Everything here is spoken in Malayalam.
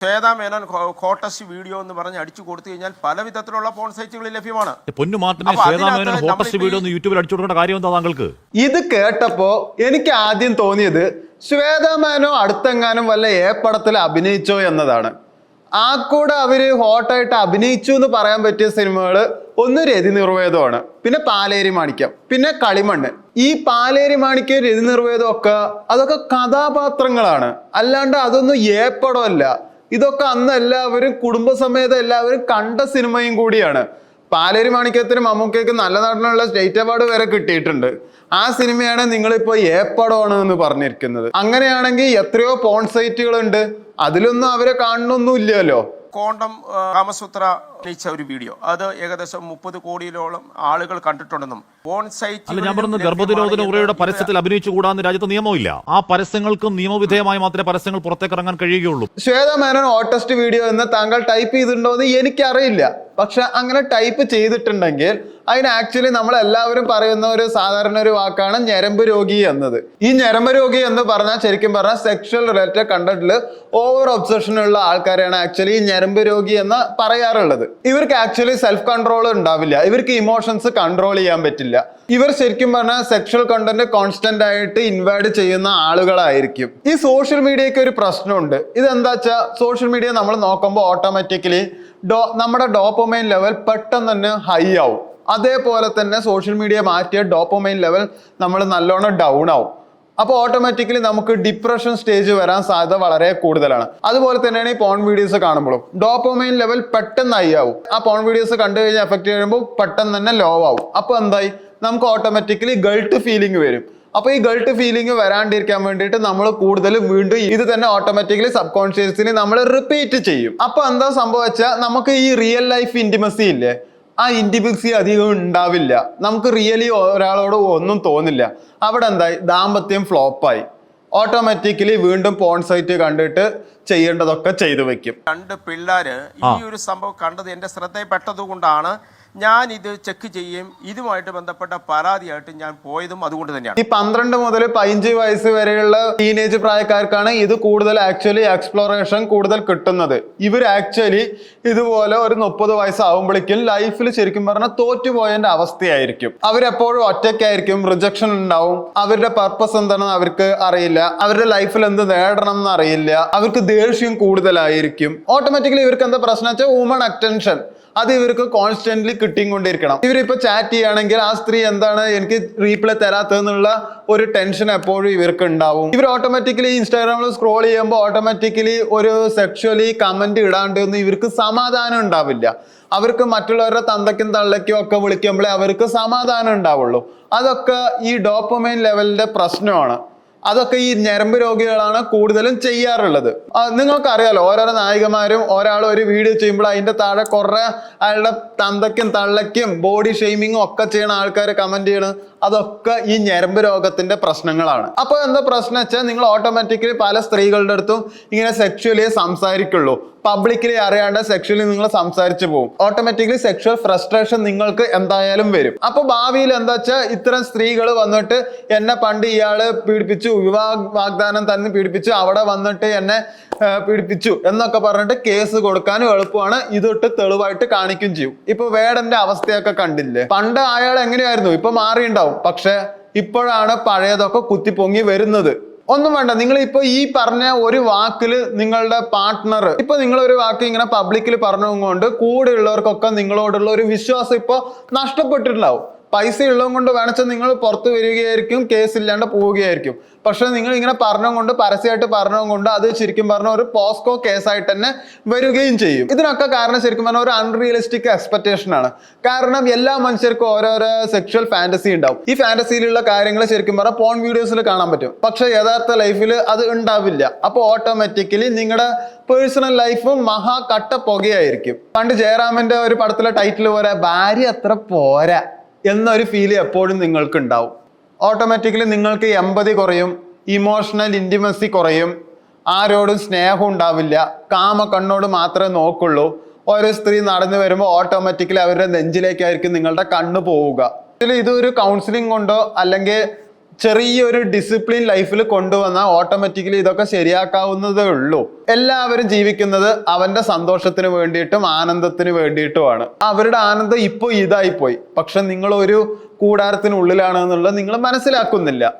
ശ്വേത മേനോൻ ഹോട്ടസ്റ്റ് വീഡിയോ എന്ന് പറഞ്ഞ് അടിച്ചു കൊടുത്തു കഴിഞ്ഞാൽ പല വിധത്തിലുള്ള പോൺ സൈറ്റുകൾ ലഭ്യമാണ് പൊന്നു മാർട്ടിനെ മേനോൻ നമ്മളിപ്പോ വീഡിയോ എന്ന് യൂട്യൂബിൽ അടിച്ചു കൊടുക്കേണ്ട കാര്യം എന്താ താങ്കൾക്ക്? ഇത് കേട്ടപ്പോ എനിക്ക് ആദ്യം തോന്നിയത് ശ്വേതാമേനോ അടുത്തെങ്ങാനും വല്ല ഏ പടത്തിൽ അഭിനയിച്ചോ എന്നതാണ്. ആ കൂടെ അവർ ഹോട്ടായിട്ട് അഭിനയിച്ചു എന്ന് പറയാൻ പറ്റിയ സിനിമകൾ ഒന്ന് രതി നിർവേദമാണ് പിന്നെ പാലേരി മാണിക്യം പിന്നെ കളിമണ്ണ്. ഈ പാലേരി മാണിക്യം രതി നിർവേദം ഒക്കെ അതൊക്കെ കഥാപാത്രങ്ങളാണ്. അല്ലാണ്ട് അതൊന്നും ഏപ്പടമല്ല ഇതൊക്കെ അന്ന് എല്ലാവരും കുടുംബസമേതം എല്ലാവരും കണ്ട സിനിമയും കൂടിയാണ്. പാലേരി മാണിക്യത്തിന് മമ്മൂക്കയ്ക്ക് നല്ല നടനുള്ള സ്റ്റേറ്റ് അവാർഡ് വരെ കിട്ടിയിട്ടുണ്ട്. ആ സിനിമയാണ് നിങ്ങളിപ്പോ ഏപ്പടമാണ് എന്ന് പറഞ്ഞിരിക്കുന്നത്. അങ്ങനെയാണെങ്കിൽ എത്രയോ പോൺ സൈറ്റുകൾ ഉണ്ട് അതിലൊന്നും അവരെ കാണണമൊന്നും ഇല്ലല്ലോ കോണ്ടം കാമസൂത്ര അഭിനയിച്ച ഒരു വീഡിയോ. അത് ഏകദേശം മുപ്പത് കോടിയിലോളം ആളുകൾ കണ്ടിട്ടുണ്ടെന്നും അല്ല ഞാൻ പറഞ്ഞു ഗർഭനിരോധന ഉറയുടെ പരസ്യത്തിൽ അഭിനയിച്ചുകൂടാന്ന് രാജ്യത്ത് നിയമമില്ല. ആ പരസ്യങ്ങൾക്കും നിയമവിധേയമായി മാത്രമേ പരസ്യങ്ങൾ പുറത്തേക്ക് ഇറങ്ങാൻ കഴിയുകയുള്ളൂ ശ്വേതമേനോൻ ഓട്ടസ്റ്റ് വീഡിയോ എന്ന് താങ്കൾ ടൈപ്പ് ചെയ്തിട്ടുണ്ടോ എന്ന് എനിക്കറിയില്ല. പക്ഷെ അങ്ങനെ ടൈപ്പ് ചെയ്തിട്ടുണ്ടെങ്കിൽ അതിന് ആക്ച്വലി നമ്മൾ എല്ലാവരും പറയുന്ന ഒരു സാധാരണ ഒരു വാക്കാണ് ഞരമ്പ് രോഗി എന്നത്. ഈ ഞരമ്പ് രോഗി എന്ന് പറഞ്ഞാൽ ശരിക്കും പറഞ്ഞാൽ സെക്ഷൽ റിലേറ്റഡ് കണ്ടന്റിൽ ഓവർ ഒബ്സഷൻ ഉള്ള ആൾക്കാരെയാണ് ആക്ച്വലി ഈ ഞരമ്പ് രോഗി എന്ന് പറയാറുള്ളത്. ഇവർക്ക് ആക്ച്വലി സെൽഫ് കൺട്രോൾ ഉണ്ടാവില്ല. ഇവർക്ക് ഇമോഷൻസ് കൺട്രോൾ ചെയ്യാൻ പറ്റില്ല. ഇവർ ശരിക്കും പറഞ്ഞാൽ സെക്ഷൽ കണ്ടന്റ് കോൺസ്റ്റന്റ് ആയിട്ട് ഇൻവൈഡ് ചെയ്യുന്ന ആളുകളായിരിക്കും. ഈ സോഷ്യൽ മീഡിയക്ക് ഒരു പ്രശ്നമുണ്ട്. ഇതെന്താ വെച്ചാൽ സോഷ്യൽ മീഡിയ നമ്മൾ നോക്കുമ്പോൾ ഓട്ടോമാറ്റിക്കലി ഡോ നമ്മുടെ ഡോപ്പമൈൻ ലെവൽ പെട്ടെന്ന് തന്നെ ഹൈ ആവും. അതേപോലെ തന്നെ സോഷ്യൽ മീഡിയ മാറ്റിയ ഡോപ്പമൈൻ ലെവൽ നമ്മൾ നല്ലോണം ഡൗൺ ആവും. അപ്പോൾ ഓട്ടോമാറ്റിക്കലി നമുക്ക് ഡിപ്രഷൻ സ്റ്റേജ് വരാൻ സാധ്യത വളരെ കൂടുതലാണ്. അതുപോലെ തന്നെയാണ് ഈ പോൺ വീഡിയോസ് കാണുമ്പോഴും. ഡോപ്പോമൈൻ ലെവൽ പെട്ടെന്ന് ഹൈ ആവും. ആ പോൺ വീഡിയോസ് കണ്ടു കഴിഞ്ഞാൽ എഫക്റ്റ് ചെയ്യുമ്പോൾ പെട്ടെന്ന് തന്നെ ലോ ആവും. അപ്പോൾ എന്തായി? നമുക്ക് ഓട്ടോമാറ്റിക്കലി ഗൾട്ട് ഫീലിംഗ് വരും. അപ്പോൾ ഈ ഗൾട്ട് ഫീലിംഗ് വരാണ്ടിരിക്കാൻ വേണ്ടിയിട്ട് നമ്മൾ കൂടുതൽ വീണ്ടും ഇത് തന്നെ ഓട്ടോമാറ്റിക്കലി സബ് കോൺഷ്യസ്ലി നമ്മൾ റിപ്പീറ്റ് ചെയ്യും. അപ്പോൾ എന്താ സംഭവിച്ചാൽ നമുക്ക് ഈ റിയൽ ലൈഫ് ഇന്റിമസി ഇല്ലേ? ആ ഇന്റിമസി അധികം ഉണ്ടാവില്ല. നമുക്ക് റിയലി ഒരാളോട് ഒന്നും തോന്നില്ല. അവിടെ എന്തായി? ദാമ്പത്യം ഫ്ലോപ്പായി ഓട്ടോമാറ്റിക്കലി വീണ്ടും പോൺ സൈറ്റ് കണ്ടിട്ട് ചെയ്യേണ്ടതൊക്കെ ചെയ്തു വെക്കും. രണ്ട് പിള്ളേര് ഈ ഒരു സംഭവം കണ്ടത് എന്റെ ശ്രദ്ധയിൽപ്പെട്ടത് കൊണ്ടാണ് ഞാൻ ഇത് ചെക്ക് ചെയ്യുകയും ഇതുമായിട്ട് ബന്ധപ്പെട്ട പരാതിയായിട്ട് ഞാൻ പോയതും അതുകൊണ്ട് തന്നെയാണ്. ഈ പന്ത്രണ്ട് മുതൽ പതിനഞ്ച് വയസ്സ് വരെയുള്ള ടീനേജ് പ്രായക്കാർക്കാണ് ഇത് കൂടുതൽ ആക്ച്വലി എക്സ്പ്ലോറേഷൻ കൂടുതൽ കിട്ടുന്നത്. ഇവർ ആക്ച്വലി ഇതുപോലെ ഒരു മുപ്പത് വയസ്സാവുമ്പോഴേക്കും ലൈഫിൽ ശരിക്കും പറഞ്ഞാൽ തോറ്റുപോയതിന്റെ അവസ്ഥയായിരിക്കും. അവരെപ്പോഴും ഒറ്റയ്ക്കായിരിക്കും റിജക്ഷൻ ഉണ്ടാവും. അവരുടെ പർപ്പസ് എന്താണെന്ന് അവർക്ക് അറിയില്ല. അവരുടെ ലൈഫിൽ എന്ത് നേടണം എന്ന് അറിയില്ല. അവർക്ക് ദേഷ്യം കൂടുതലായിരിക്കും. ഓട്ടോമാറ്റിക്കലി ഇവർക്ക് എന്താ പ്രശ്നം വെച്ചാൽ വുമൺ അറ്റൻഷൻ അത് ഇവർക്ക് കോൺസ്റ്റന്റ്ലി കിട്ടിക്കൊണ്ടിരിക്കണം ഇവരിപ്പോ ചാറ്റ് ചെയ്യുകയാണെങ്കിൽ ആ സ്ത്രീ എന്താണ് എനിക്ക് റീപ്ലൈ തരാത്തതെന്നുള്ള ഒരു ടെൻഷൻ എപ്പോഴും ഇവർക്ക് ഉണ്ടാവും ഇവർ ഓട്ടോമാറ്റിക്കലി ഇൻസ്റ്റാഗ്രാമിൽ സ്ക്രോൾ ചെയ്യുമ്പോൾ ഓട്ടോമാറ്റിക്കലി ഒരു സെക്ഷലി കമന്റ് ഇടാണ്ട് ഒന്നും ഇവർക്ക് സമാധാനം ഉണ്ടാവില്ല. അവർക്ക് മറ്റുള്ളവരുടെ തന്തയ്ക്കും തള്ളയ്ക്കും ഒക്കെ വിളിക്കുമ്പോഴേ അവർക്ക് സമാധാനം ഉണ്ടാവുള്ളൂ. അതൊക്കെ ഈ ഡോപ്പമൈൻ ലെവലിന്റെ പ്രശ്നമാണ്. അതൊക്കെ ഈ ഞരമ്പ് രോഗികളാണ് കൂടുതലും ചെയ്യാറുള്ളത്. നിങ്ങൾക്കറിയാലോ ഓരോരോ നായികമാരും ഒരാൾ ഒരു വീഡിയോ ചെയ്യുമ്പോൾ അതിന്റെ താഴെ കുറെ അയാളുടെ തന്തയ്ക്കും തള്ളയ്ക്കും ബോഡി ഷെയ്മിങ്ങും ഒക്കെ ചെയ്യണ ആൾക്കാർ കമന്റ് ചെയ്യണം. അതൊക്കെ ഈ ഞരമ്പ് രോഗത്തിന്റെ പ്രശ്നങ്ങളാണ്. അപ്പൊ എന്താ പ്രശ്നം വെച്ചാൽ നിങ്ങൾ ഓട്ടോമാറ്റിക്കലി പല സ്ത്രീകളുടെ അടുത്തും ഇങ്ങനെ സെക്ഷലി സംസാരിക്കുള്ളൂ. പബ്ലിക്കലി അറിയാണ്ട് സെക്ഷലി നിങ്ങൾ സംസാരിച്ചു പോകും ഓട്ടോമാറ്റിക്കലി സെക്ഷൽ ഫ്രസ്ട്രേഷൻ നിങ്ങൾക്ക് എന്തായാലും വരും. അപ്പൊ ഭാവിയിൽ എന്താ വെച്ചാൽ ഇത്തരം സ്ത്രീകൾ വന്നിട്ട് എന്നെ പണ്ട് ഇയാൾ പീഡിപ്പിച്ചു വിവാഹ വാഗ്ദാനം തന്നെ പീഡിപ്പിച്ചു അവിടെ വന്നിട്ട് എന്നെ പീഡിപ്പിച്ചു എന്നൊക്കെ പറഞ്ഞിട്ട് കേസ് കൊടുക്കാനും എളുപ്പമാണ്. ഇതൊട്ട് തെളിവായിട്ട് കാണിക്കും ചെയ്യും. ഇപ്പൊ വേടന്റെ അവസ്ഥയൊക്കെ കണ്ടില്ലേ? പണ്ട് അയാൾ എങ്ങനെയായിരുന്നു? ഇപ്പൊ മാറിയുണ്ടാവും പക്ഷെ ഇപ്പോഴാണ് പഴയതൊക്കെ കുത്തിപ്പൊങ്ങി വരുന്നത്. ഒന്നും വേണ്ട നിങ്ങൾ ഇപ്പൊ ഈ പറഞ്ഞ ഒരു വാക്കിൽ നിങ്ങളുടെ പാർട്ട്ണർ ഇപ്പൊ നിങ്ങൾ ഒരു വാക്ക് ഇങ്ങനെ പബ്ലിക്കിൽ പറഞ്ഞതുകൊണ്ട് കൂടെയുള്ളവർക്കൊക്കെ നിങ്ങളോടുള്ള ഒരു വിശ്വാസം ഇപ്പൊ നഷ്ടപ്പെട്ടിട്ടുണ്ടാവും. പൈസ ഉള്ളതും കൊണ്ട് വേണച്ചാൽ നിങ്ങൾ പുറത്ത് വരികയായിരിക്കും കേസ് ഇല്ലാണ്ട് പോവുകയായിരിക്കും. പക്ഷെ നിങ്ങൾ ഇങ്ങനെ പറഞ്ഞതും കൊണ്ട് പരസ്യമായിട്ട് പറഞ്ഞതും കൊണ്ട് അത് ശരിക്കും പറഞ്ഞ ഒരു പോസ്കോ കേസായിട്ട് തന്നെ വരികയും ചെയ്യും. ഇതിനൊക്കെ കാരണം ശരിക്കും പറഞ്ഞ ഒരു അൺറിയലിസ്റ്റിക് എക്സ്പെക്ടേഷൻ ആണ്. കാരണം എല്ലാ മനുഷ്യർക്കും ഓരോരോ സെക്ഷൽ ഫാന്റസി ഉണ്ടാവും. ഈ ഫാന്റസിയിലുള്ള കാര്യങ്ങൾ ശരിക്കും പറഞ്ഞാൽ പോൺ വീഡിയോസിൽ കാണാൻ പറ്റും. പക്ഷെ യഥാർത്ഥ ലൈഫിൽ അത് ഉണ്ടാവില്ല. അപ്പോൾ ഓട്ടോമാറ്റിക്കലി നിങ്ങളുടെ പേഴ്സണൽ ലൈഫും മഹാ കട്ട പുകയായിരിക്കും. പണ്ട് ജയറാമിന്റെ ഒരു പടത്തിലെ ടൈറ്റിൽ പോലെ ഭാര്യ അത്ര പോരാ. എന്നൊരു ഫീൽ എപ്പോഴും നിങ്ങൾക്ക് ഉണ്ടാവും ഓട്ടോമാറ്റിക്കലി നിങ്ങൾക്ക് എമ്പതി കുറയും ഇമോഷണൽ ഇന്റിമസി കുറയും. ആരോടും സ്നേഹം ഉണ്ടാവില്ല. കാമ കണ്ണോട് മാത്രമേ നോക്കുള്ളൂ. ഓരോ സ്ത്രീ നടന്നു വരുമ്പോൾ ഓട്ടോമാറ്റിക്കലി അവരുടെ നെഞ്ചിലേക്കായിരിക്കും നിങ്ങളുടെ കണ്ണ് പോവുക. ഇതൊരു കൗൺസിലിംഗ് കൊണ്ടോ അല്ലെങ്കിൽ ചെറിയൊരു ഡിസിപ്ലിൻ ലൈഫിൽ കൊണ്ടുവന്നാൽ ഓട്ടോമാറ്റിക്കലി ഇതൊക്കെ ശരിയാക്കാവുന്നതേ ഉള്ളൂ. എല്ലാവരും ജീവിക്കുന്നത് അവന്റെ സന്തോഷത്തിന് വേണ്ടിയിട്ടും ആനന്ദത്തിന് വേണ്ടിയിട്ടുമാണ്. അവരുടെ ആനന്ദം ഇപ്പോൾ ഇതായി പോയി പക്ഷെ നിങ്ങൾ ഒരു കൂടാരത്തിനുള്ളിലാണ് എന്നുള്ളത് നിങ്ങൾ മനസ്സിലാക്കുന്നില്ല.